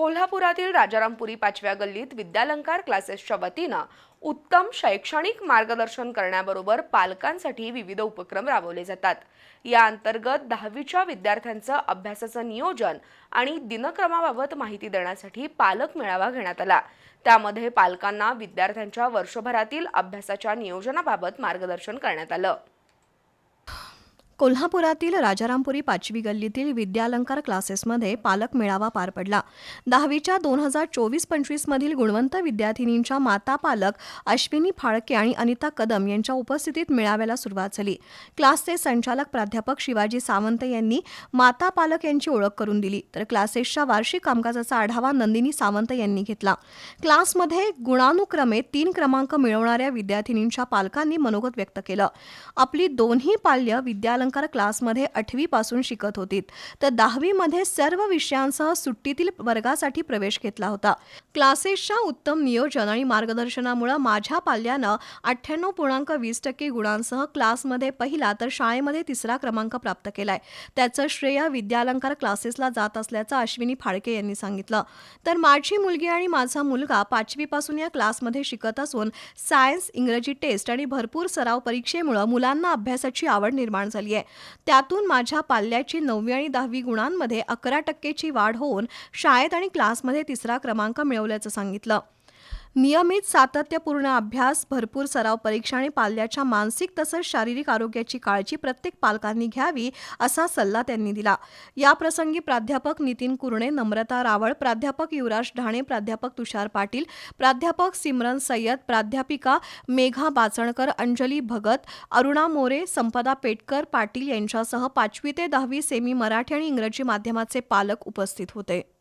कोल्हापुरातील राजारामपुरी पाचव्या गल्लीत विद्यालंकार क्लासेसच्या वतीनं उत्तम शैक्षणिक मार्गदर्शन करण्याबरोबर पालकांसाठी विविध उपक्रम राबवले जातात. या अंतर्गत दहावीच्या विद्यार्थ्यांचं अभ्यासाचं नियोजन आणि दिनक्रमाबाबत माहिती देण्यासाठी पालक मेळावा घेण्यात आला. त्यामध्ये पालकांना विद्यार्थ्यांच्या वर्षभरातील अभ्यासाच्या नियोजनाबाबत मार्गदर्शन करण्यात आलं. कोल्हापुरातील राजारामपुरी पाचवी गल्लीतील विद्यालंकार क्लासेसमध्ये पालक मेळावा पार पडला. दहावीच्या दोन हजार चोवीस पंचवीसमधील गुणवंत विद्यार्थिनींच्या माता पालक अश्विनी फाळके आणि अनिता कदम यांच्या उपस्थितीत मेळाव्याला सुरुवात झाली. क्लासचे संचालक प्राध्यापक शिवाजी सावंत यांनी माता पालक यांची ओळख करून दिली. तर क्लासेसच्या वार्षिक कामकाजाचा आढावा नंदिनी सावंत यांनी घेतला. क्लासमध्ये गुणानुक्रमे तीन क्रमांक मिळवणाऱ्या विद्यार्थिनींच्या पालकांनी मनोगत व्यक्त केलं. आपली दोन्ही पाल्य विद्यालंकार क्लासमध्ये आठवीपासून शिकत होती तर दहावीमध्ये सर्व विषयांसह सुट्टीतील वर्गासाठी प्रवेश घेतला होता. क्लासेसच्या उत्तम नियोजन आणि मार्गदर्शनामुळे माझ्या पाल्यानं अठ्ठ्याण्णव पूर्णांक वीस टक्के गुणांसह क्लासमध्ये पहिला तर शाळेमध्ये तिसरा क्रमांक प्राप्त केलाय. त्याचं श्रेय विद्यालंकार क्लासेसला जात असल्याचं अश्विनी फाळके यांनी सांगितलं. तर माझी मुलगी आणि माझा मुलगा पाचवीपासून या क्लासमध्ये शिकत असून सायन्स इंग्रजी टेस्ट आणि भरपूर सराव परीक्षेमुळे मुलांना अभ्यासाची आवड निर्माण झाली आहे त्यातून माझ्या पाल्याची नववी आणि दहावी गुणांमध्ये अकरा टक्केची वाढ होऊन शाळेत आणि क्लासमध्ये तिसरा क्रमांक मिळवल्याचं सांगितलं. नियमित सातत्यपूर्ण अभ्यास भरपूर सराव परीक्षा आणि पाल्याच्या मानसिक तसंच शारीरिक आरोग्याची काळजी प्रत्येक पालकांनी घ्यावी असा सल्ला त्यांनी दिला. या प्रसंगी प्राध्यापक नितीन कुरणे नम्रता रावळ प्राध्यापक युवराज ढाणे प्राध्यापक तुषार पाटील प्राध्यापक सिमरन सय्यद प्राध्यापिका मेघा बाचणकर अंजली भगत अरुणा मोरे संपदा पेटकर पाटील यांच्यासह पाचवी ते दहावी सेमी मराठी आणि इंग्रजी माध्यमाचे पालक उपस्थित होते.